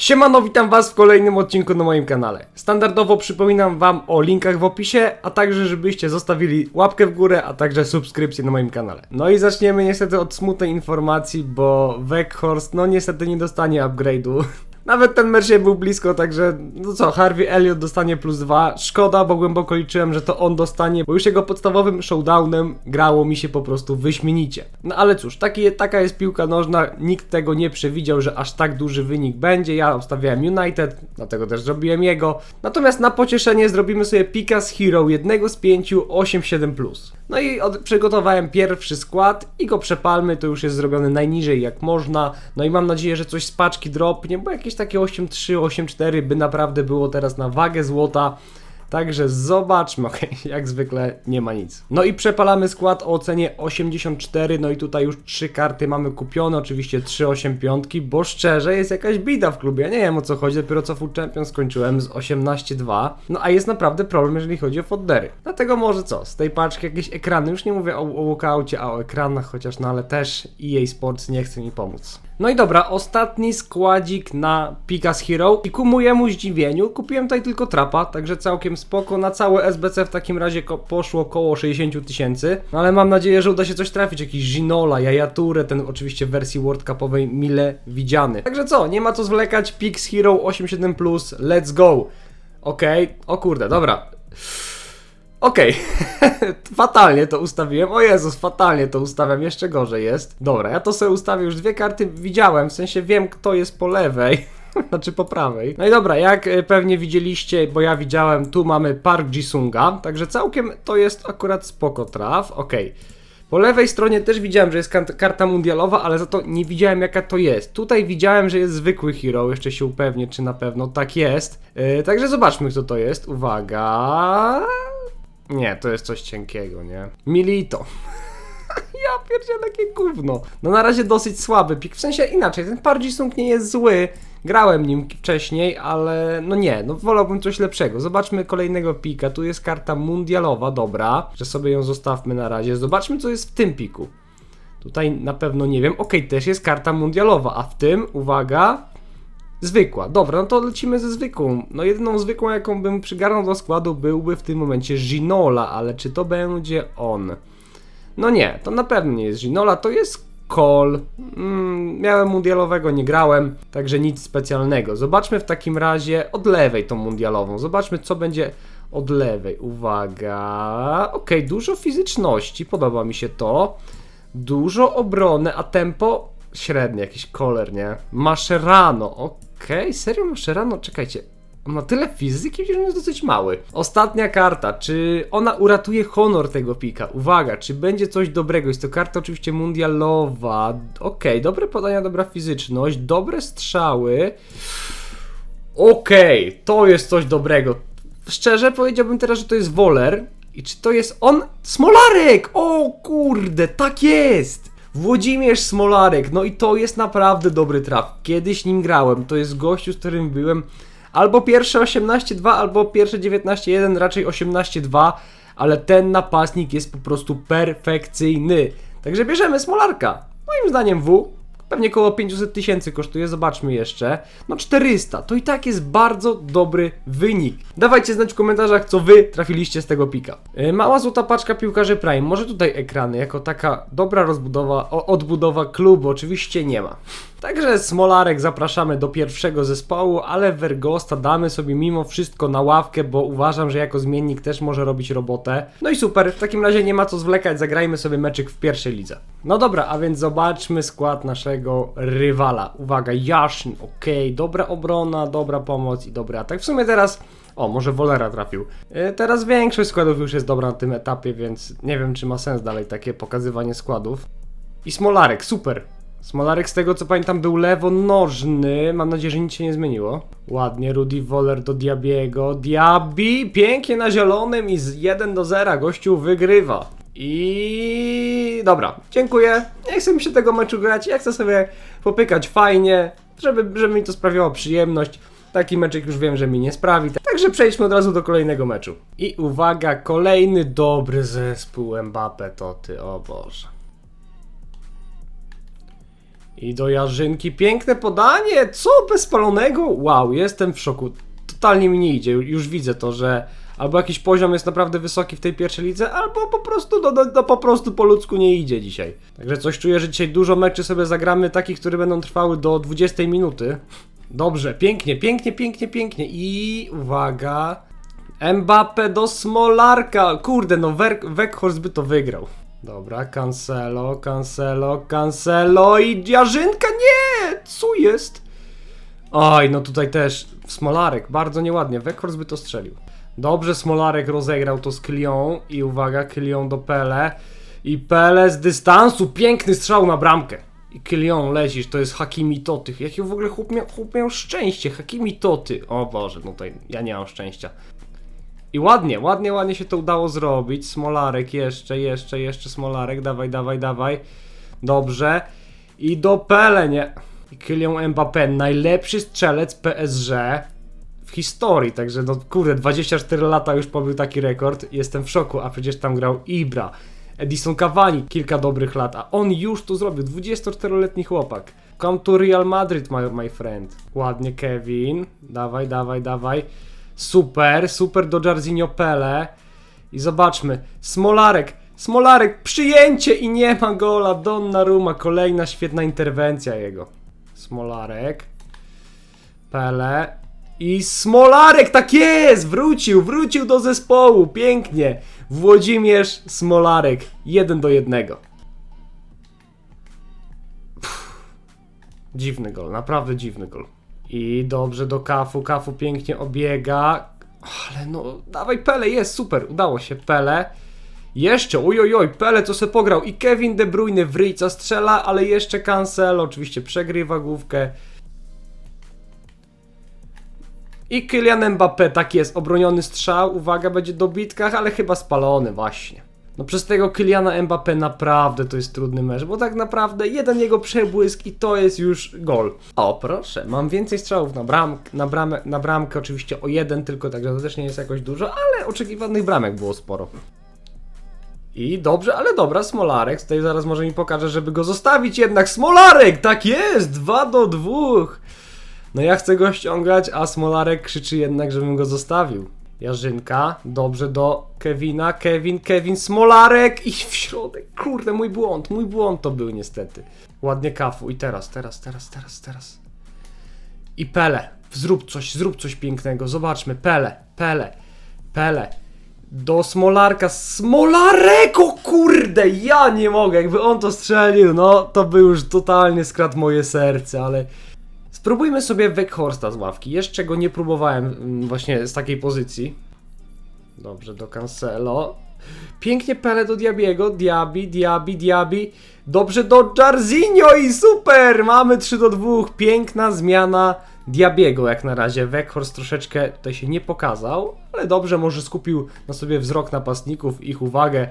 Siemano, witam was w kolejnym odcinku na moim kanale. Standardowo przypominam wam o linkach w opisie, a także żebyście zostawili łapkę w górę, a także subskrypcję na moim kanale. No i zaczniemy niestety od smutnej informacji, bo Weghorst no niestety nie dostanie upgrade'u. Nawet ten mecz nie był blisko, także no co, Harvey Elliott dostanie plus dwa. Szkoda, bo głęboko liczyłem, że to on dostanie, bo już jego podstawowym showdownem grało mi się po prostu wyśmienicie. No ale cóż, taki, taka jest piłka nożna, nikt tego nie przewidział, że aż tak duży wynik będzie. Ja obstawiałem United, dlatego też zrobiłem jego. Natomiast na pocieszenie zrobimy sobie pika z Hero, jednego z pięciu 8-7+. No i od, przygotowałem pierwszy skład i go przepalmy, to już jest zrobione najniżej jak można. No i mam nadzieję, że coś z paczki dropnie, bo jakieś takie 8-3, 8-4 by naprawdę było teraz na wagę złota. Także zobaczmy, jak zwykle nie ma nic. No i przepalamy skład o ocenie 84, no i tutaj już trzy karty mamy kupione, oczywiście 3 8 piątki, bo szczerze jest jakaś bida w klubie, ja nie wiem o co chodzi, dopiero co Full Champion skończyłem z 18-2, no a jest naprawdę problem, jeżeli chodzi o foddery. Dlatego może co, z tej paczki jakieś ekrany, już nie mówię o, o walkoutie, a o ekranach chociaż, no ale też EA Sports nie chce mi pomóc. No i dobra, ostatni składzik na Picas Hero i ku mojemu zdziwieniu kupiłem tutaj tylko trapa, także całkiem spoko. Na całe SBC w takim razie ko- poszło około 60 tysięcy, no ale mam nadzieję, że uda się coś trafić, jakiś Ginola, Jajaturę, ten oczywiście w wersji World Cupowej mile widziany. Także co, nie ma co zwlekać, Pix Hero 8.7+, let's go! Okej, o kurde, dobra. Okej, fatalnie to ustawiłem. O Jezus, fatalnie to ustawiam, jeszcze gorzej jest. Dobra, ja to sobie ustawię, już dwie karty widziałem, w sensie wiem kto jest po lewej. Znaczy po prawej. No i dobra, jak y, pewnie widzieliście, bo ja widziałem, tu mamy Park Jisunga, także całkiem to jest akurat spoko traf. Okej. Po lewej stronie też widziałem, że jest karta mundialowa, ale za to nie widziałem jaka to jest. Tutaj widziałem, że jest zwykły hero, jeszcze się upewnię, czy na pewno tak jest. Yy, także zobaczmy, kto to jest. Uwaga. Nie, to jest coś cienkiego, nie? Milito. ja pierdzielę takie gówno. No na razie dosyć słaby pik, w sensie inaczej, ten Pargisung nie jest zły. Grałem nim wcześniej, ale no nie, no wolałbym coś lepszego. Zobaczmy kolejnego pika, tu jest karta mundialowa, dobra, że sobie ją zostawmy na razie. Zobaczmy co jest w tym piku. Tutaj na pewno nie wiem, okej, też jest karta mundialowa, a w tym, uwaga, Zwykła, dobra, no to lecimy ze zwykłą. No jedyną zwykłą, jaką bym przygarnął do składu, byłby w tym momencie Ginola, ale czy to będzie on? No nie, to na pewno nie jest Ginola, to jest Cole. Mm, miałem mundialowego, nie grałem, także nic specjalnego. Zobaczmy w takim razie od lewej tą mundialową. Zobaczmy, co będzie od lewej. Uwaga. Okej, dużo fizyczności, podoba mi się to. Dużo obrony, a tempo średnie, jakiś koler, nie? Mascherano, okej, serio Mascherano? Czekajcie, on ma tyle fizyki, że on jest dosyć mały. Ostatnia karta, czy ona uratuje honor tego pika? Uwaga, czy będzie coś dobrego? Jest to karta oczywiście mundialowa. Okej, dobre podania, dobra fizyczność, dobre strzały. Okej, to jest coś dobrego. Szczerze powiedziałbym teraz, że to jest Woler. I czy to jest on? Smolarek! O kurde, tak jest! Włodzimierz Smolarek, no i to jest naprawdę dobry traf. Kiedyś nim grałem, to jest gościu, z którym byłem albo pierwsze 18-2, albo pierwsze 19-1, raczej 18-2, ale ten napastnik jest po prostu perfekcyjny. Także bierzemy Smolarka. Moim zdaniem W. Pewnie około 500 tysięcy kosztuje, zobaczmy jeszcze. No 400, to i tak jest bardzo dobry wynik. Dawajcie znać w komentarzach, co wy trafiliście z tego pika. Yy, Mała złota paczka piłkarzy Prime, może tutaj ekrany, jako taka dobra rozbudowa, odbudowa klubu, oczywiście nie ma. Także Smolarek zapraszamy do pierwszego zespołu, ale Vergosta damy sobie mimo wszystko na ławkę, bo uważam, że jako zmiennik też może robić robotę. No i super, w takim razie nie ma co zwlekać, zagrajmy sobie meczyk w pierwszej lidze. No dobra, a więc zobaczmy skład naszego rywala. Uwaga, Jaszyn, okej, dobra obrona, dobra pomoc i dobry atak. W sumie teraz... O, może Wolera trafił. Yy, teraz większość składów już jest dobra na tym etapie, więc nie wiem, czy ma sens dalej takie pokazywanie składów. I Smolarek, super. Smolarek z tego co pamiętam był lewonożny. Mam nadzieję, że nic się nie zmieniło. Ładnie, Rudy Woller do Diabiego. Diabi pięknie na zielonym i z 1 do 0 gościu wygrywa. I dobra, dziękuję. Nie chcę mi się tego meczu grać. Ja chcę sobie popykać fajnie, żeby, żeby mi to sprawiało przyjemność. Taki meczek już wiem, że mi nie sprawi. Także przejdźmy od razu do kolejnego meczu. I uwaga, kolejny dobry zespół Mbappe to ty, o Boże. I do Jarzynki piękne podanie. Co bez spalonego? Wow, jestem w szoku. Totalnie mi nie idzie. Już widzę to, że albo jakiś poziom jest naprawdę wysoki w tej pierwszej lidze, albo po prostu no, no, no po prostu po ludzku nie idzie dzisiaj. Także coś czuję, że dzisiaj dużo meczy sobie zagramy takich, które będą trwały do 20 minuty. Dobrze, pięknie, pięknie, pięknie, pięknie. I uwaga. Mbappe do Smolarka. Kurde, no Weghorst by to wygrał. Dobra, Cancelo, Cancelo, Cancelo i Jarzynka. Nie! Co jest? Oj, no tutaj też Smolarek, bardzo nieładnie. Weghorst by to strzelił. Dobrze, Smolarek rozegrał to z Kylią i uwaga, Kylią do Pele. I Pele z dystansu, piękny strzał na bramkę. I Kylią lecisz, to jest Hakimi Toty. Jaki w ogóle chłop miał, chłop miał szczęście, Hakimi Toty. O Boże, no tutaj ja nie mam szczęścia. I ładnie, ładnie, ładnie się to udało zrobić. Smolarek jeszcze, jeszcze, jeszcze Smolarek. Dawaj, dawaj, dawaj. Dobrze. I do Pele, nie. I Kylian Mbappé, najlepszy strzelec PSG w historii. Także no kurde, 24 lata już pobił taki rekord. Jestem w szoku, a przecież tam grał Ibra. Edison Cavani kilka dobrych lat, a on już to zrobił. 24-letni chłopak. Come to Real Madrid, my, my friend. Ładnie, Kevin. Dawaj, dawaj, dawaj. Super, super do Jarzinho Pele. I zobaczmy, Smolarek, Smolarek, przyjęcie i nie ma gola. Donnarumma, kolejna świetna interwencja jego. Smolarek, Pele i Smolarek, tak jest! Wrócił, wrócił do zespołu, pięknie. Włodzimierz Smolarek, jeden do jednego. Dziwny gol, naprawdę dziwny gol. I dobrze do Kafu, Kafu pięknie obiega. Ale no, dawaj Pele, jest super, udało się, Pele. Jeszcze, ojojoj, Pele co se pograł i Kevin De Bruyne w ryjca strzela, ale jeszcze Cancelo oczywiście przegrywa główkę. I Kylian Mbappé, tak jest, obroniony strzał, uwaga, będzie do bitkach, ale chyba spalony właśnie. No przez tego Kyliana Mbappé naprawdę to jest trudny mecz, bo tak naprawdę jeden jego przebłysk i to jest już gol. O proszę, mam więcej strzałów na, bram, na, na bramkę, oczywiście o jeden tylko, także to też nie jest jakoś dużo, ale oczekiwanych bramek było sporo. I dobrze, ale dobra, Smolarek, tutaj zaraz może mi pokaże, żeby go zostawić jednak, Smolarek, tak jest, 2 do 2. No ja chcę go ściągać, a Smolarek krzyczy jednak, żebym go zostawił. Jarzynka, dobrze do Kevina, Kevin, Kevin, Smolarek i w środek. Kurde, mój błąd, mój błąd to był niestety. Ładnie kafu i teraz, teraz, teraz, teraz, teraz. I Pele, zrób coś, zrób coś pięknego, zobaczmy, Pele, Pele, Pele. Do Smolarka, Smolarek, o kurde, ja nie mogę, jakby on to strzelił, no to by już totalnie skradł moje serce, ale... Spróbujmy sobie Weghorsta z ławki. Jeszcze go nie próbowałem mm, właśnie z takiej pozycji. Dobrze, do Cancelo. Pięknie Pele do Diabiego. Diabi, Diabi, Diabi. Dobrze do Jarzinho i super! Mamy 3 do 2. Piękna zmiana Diabiego jak na razie. Weghorst troszeczkę tutaj się nie pokazał, ale dobrze, może skupił na sobie wzrok napastników, ich uwagę.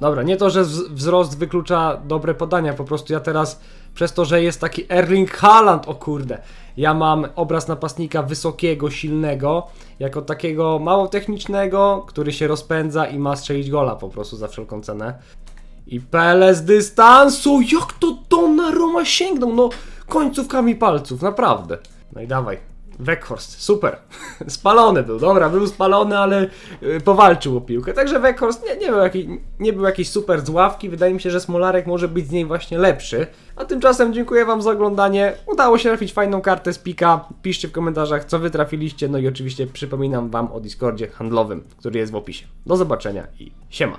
Dobra, nie to, że wz- wzrost wyklucza dobre podania, po prostu ja teraz przez to, że jest taki Erling Haaland, o kurde, ja mam obraz napastnika wysokiego, silnego, jako takiego mało technicznego, który się rozpędza i ma strzelić gola po prostu za wszelką cenę. I Pele z dystansu, jak to Donnarumma sięgnął, no końcówkami palców, naprawdę. No i dawaj, Weghorst, super. Spalony był, dobra, był spalony, ale y, powalczył o piłkę. Także Weghorst nie, nie, był jakiś, nie był jakiś super z ławki. Wydaje mi się, że Smolarek może być z niej właśnie lepszy. A tymczasem dziękuję Wam za oglądanie. Udało się trafić fajną kartę z pika. Piszcie w komentarzach, co Wy trafiliście. No i oczywiście przypominam Wam o Discordzie handlowym, który jest w opisie. Do zobaczenia i siema.